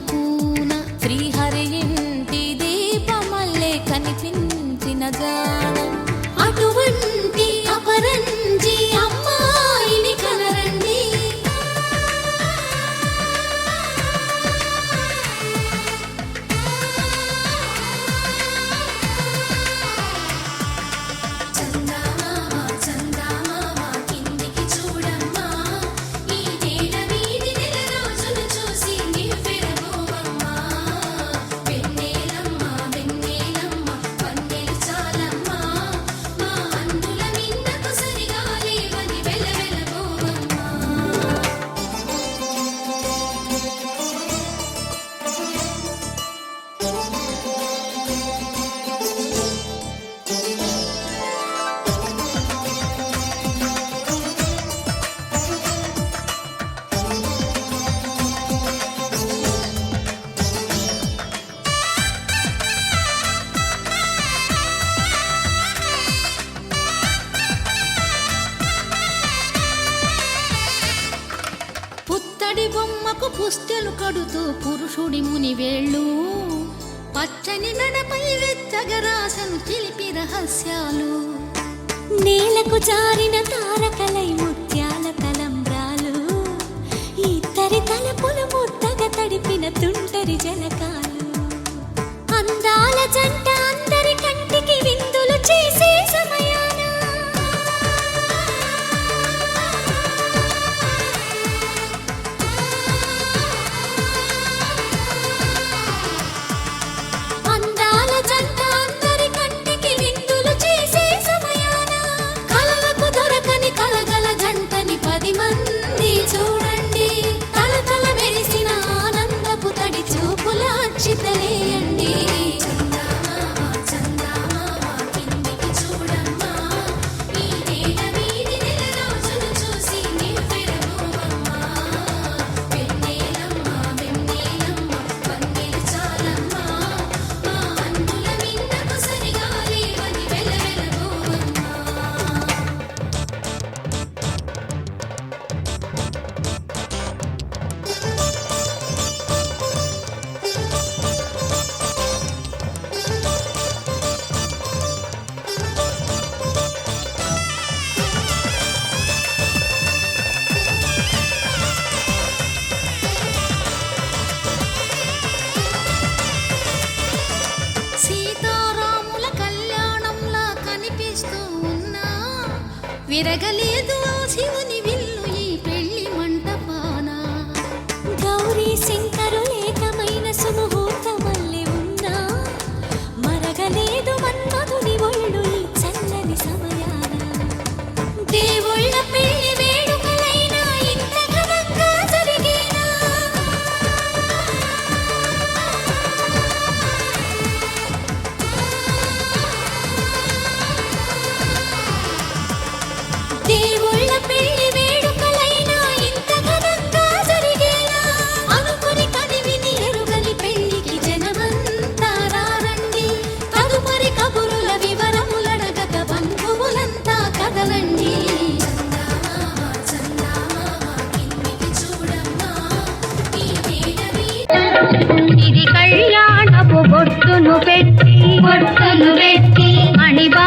aku పచ్చడి బొమ్మకు పుస్తెలు కడుతూ పురుషుడి ముని వేళ్ళు పచ్చని నడపై వెచ్చగరాసను చిలిపి రహస్యాలు. నేలకు జారిన తారకలై ఎరగలేదు పెట్టి బొట్టును పెట్టి మణిబా